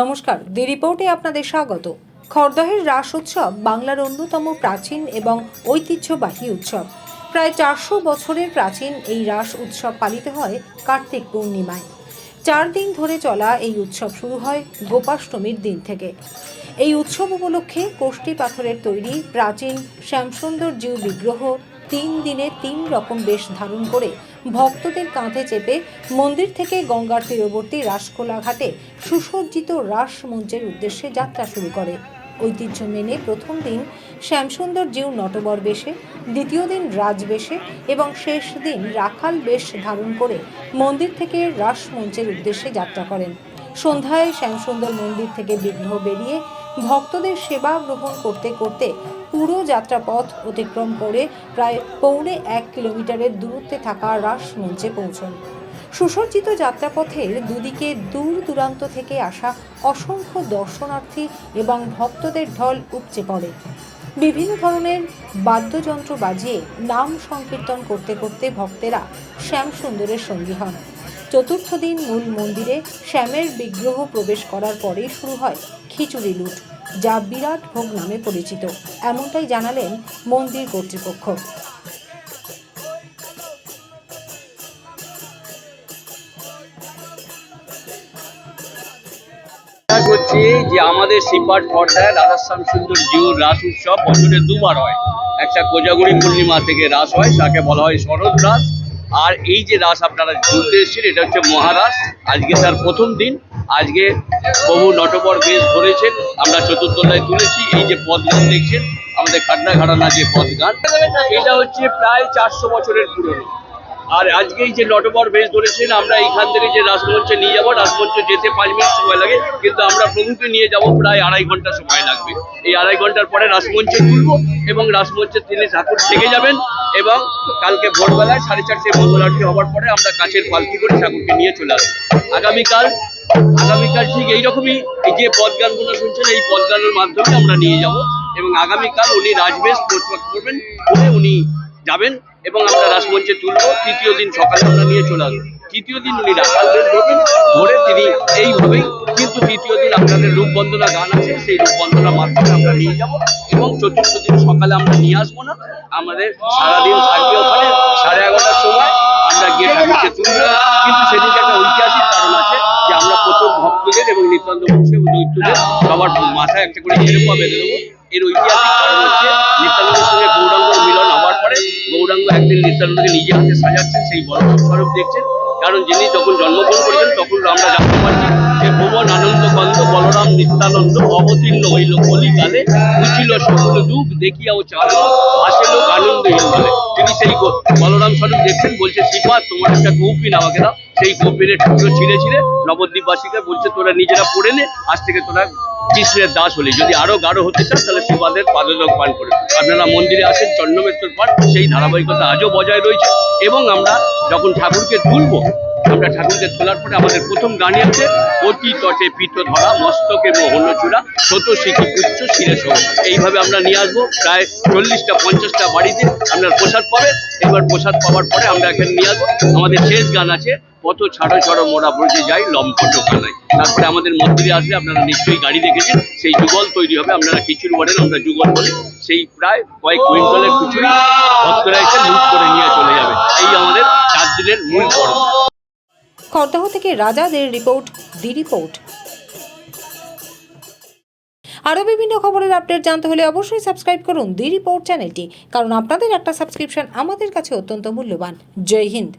নমস্কার দি রিপোর্টে আপনাদের স্বাগত। খড়দহের রাস উৎসব বাংলার অন্যতম প্রাচীন এবং ঐতিহ্যবাহী উৎসব। প্রায় চারশো বছরের প্রাচীন এই রাস উৎসব পালিত হয় কার্তিক পূর্ণিমায়। চার দিন ধরে চলা এই উৎসব শুরু হয় গোপাষ্টমীর দিন থেকে। এই উৎসব উপলক্ষে কোষ্ঠী পাথরের তৈরি প্রাচীন শ্যামসুন্দর জিউ বিগ্রহ তিন দিনে তিন রকম বেশ ধারণ করে ভক্তদের কাঁধে চেপে মন্দির থেকে গঙ্গার তীরবর্তী রাসকোলা ঘাটে সুসজ্জিত রাস মঞ্চের উদ্দেশ্যে যাত্রা শুরু করে। ঐতিহ্য মেনে প্রথম দিন শ্যামসুন্দর জিউ নটবর বেশে, দ্বিতীয় দিন রাজবেশে এবং শেষ দিন রাখাল বেশ ধারণ করে মন্দির থেকে রাস মঞ্চের উদ্দেশ্যে যাত্রা করেন। সন্ধ্যায় শ্যামসুন্দর মন্দির থেকে বিগ্রহ বেরিয়ে ভক্তদের সেবা গ্রহণ করতে করতে পুরো যাত্রাপথ অতিক্রম করে প্রায় পৌনে এক কিলোমিটারের দূরত্বে থাকা রাস মঞ্চে পৌঁছন। সুসজ্জিত যাত্রাপথের দুদিকে দূর দূরান্ত থেকে আসা অসংখ্য দর্শনার্থী এবং ভক্তদের ঢল উপচে পড়ে। বিভিন্ন ধরনের বাদ্যযন্ত্র বাজিয়ে নাম সংকীর্তন করতে করতে ভক্তেরা শ্যামসুন্দরের সঙ্গী হন। চতুর্থ দিন মূল মন্দিরে শ্যামের বিগ্রহ প্রবেশ করার পরেই শুরু হয় খিচুড়ি লুট, যা বিরাট ভোগ নামে পরিচিত। এমনটাই জানালেন মন্দির কর্তৃপক্ষ। করছি যে আমাদের সিপাট পর্দায় রাধাশ্যাম সুন্দর জিউর রাস উৎসব বছরে দুবার হয়। একটা কোজাগুড়ি পূর্ণিমা থেকে রাস হয়, তাকে বলা হয় শরৎ রাস। আর এই যে রাস আপনারা ঘুরতে এসেছেন, এটা হচ্ছে মহারাস আজকে তার প্রথম দিন। আজকে প্রভু নটবর বেশ ধরেছেন। আমরা চতুর্থলায় তুলেছি। এই যে পদ গান দেখছেন, আমাদের খাটনা ঘাটানা যে পদ গান, এটা হচ্ছে প্রায় চারশো বছরের পুরনো। আর আজকে এই যে নটবর বেশ ধরেছেন, আমরা এখান থেকে যে রাসমঞ্চে নিয়ে যাব রাসমঞ্চে যেতে পাঁচ মিনিট সময় লাগে, কিন্তু আমরা প্রভুকে নিয়ে যাব প্রায় আড়াই ঘণ্টা সময় লাগবে। এই আড়াই ঘণ্টার পরে রাসমঞ্চে তুলবো এবং রাসমঞ্চে তিনি ঠাকুর থেকে যাবেন এবং কালকে ভোরবেলায় সাড়ে চারটে মঙ্গল আরতি হওয়ার পরে আমরা কাছের পালকি করে ঠাকুরকে নিয়ে চলে আসব। আগামীকাল আগামীকাল ঠিক এইরকমই এই যে পদ গানগুলো শুনছেন, এই পদ গানের মাধ্যমে আমরা নিয়ে যাব এবং আগামীকাল উনি রাজবেশ করবেন করে উনি যাবেন। এবং আমরা রাসমঞ্চে তুলবো, তৃতীয় দিন সকালে আমরা নিয়ে চলে আসব। তৃতীয় দিন উনি রাখাল বেশ ধরবেন ধরে তিনি এইভাবেই, কিন্তু তৃতীয় দিন আপনাদের রূপবন্দনা গান আছে, সেই রূপবন্দনা মাধ্যমে আমরা নিয়ে যাব এবং চতুর্থ দিন সকালে আমরা নিয়ে আসব না। আমাদের সারাদিন থাকবে ওখানে, সাড়ে এগারোটার সময় আমরা গিয়ে ঠাকুরকে তুলবো। কিন্তু সেদিকে একটা ঐতিহাসিক কারণ আছে যে আমরা প্রথম ভক্তদের এবং নিত্যান্ত বংশের দৈত্যদের সবার মাথায় একটা করে ছেড়ে বেঁধে দেবো। এর ঐতিহাসিক কারণ হচ্ছে নিত্যানন্দকে নিজে হাতে সাজাচ্ছেন সেই বড় স্বরূপ দেখছেন কারণ যিনি যখন জন্মগ্রহণ করেছেন, তখন আমরা জানতে পারছি যে ভুবন আনন্দ কন্দ বলরাম, নিত্যানন্দ, অবতীর্ণ হইল কলিকালে। বুঝিল সকল দুঃখ দেখিয়া ও চাল আসে লোক আনন্দ সেই বলরাম স্বরূপ দেখছেন, বলছে শ্রীপাদ তোমার একটা কৌপিন আমাকে দাও। সেই কৌপিনের টুকরো ছিঁড়ে ছিঁড়ে নবদ্বীপবাসীকে বলছে, তোরা নিজেরা পড়ে নে, আজ থেকে তোরা কৃষ্ণের দাস হলি। যদি আরও গাঢ় হতে চান তাহলে শ্রীপাদের পাদযোগ পান করে আপনারা মন্দিরে আসেন চন্দ্রমেত্তর পান সেই ধারাবাহিকতা আজও বজায় রয়েছে। এবং আমরা যখন ঠাকুরকে তুলবো আমরা ঠাকুরকে তোলার পরে আমাদের প্রথম গানই আছে, অতি তটে পিত ধরা, মস্তকে মোহন চূড়া ছোট শিখি পুচ্ছ শিরে এইভাবে আমরা নিয়ে আসব, প্রায় চল্লিশটা, পঞ্চাশটা বাড়িতে আপনার প্রসাদ পাবে। এবার প্রসাদ পাওয়ার পরে আমরা এখানে নিয়ে আসব। আমাদের শেষ গান আছে কত ছাড়ো ছাড়ো মোড়া বসে যাই, লম্পট কানায়। তারপরে আমাদের মন্দিরে আসলে আপনারা নিশ্চয়ই গাড়ি দেখেছেন, সেই যুগল তৈরি হবে। আপনারা খিচুড়ি বলেন আমরা যুগল বলি, সেই প্রায় কয়েক কুইন্টালের খিচুড়ি ভক্তরা এসে লুট করে নিয়ে চলে যাবে। এই আমাদের চার দিনের মূল পর্ব খড়দহ থেকে রাজাদের রিপোর্ট, দি রিপোর্ট। আরও বিভিন্ন খবরের আপডেট জানতে হলে অবশ্যই সাবস্ক্রাইব করুন দি রিপোর্ট চ্যানেলটি, কারণ আপনাদের একটা সাবস্ক্রিপশন আমাদের কাছে অত্যন্ত মূল্যবান। জয় হিন্দ।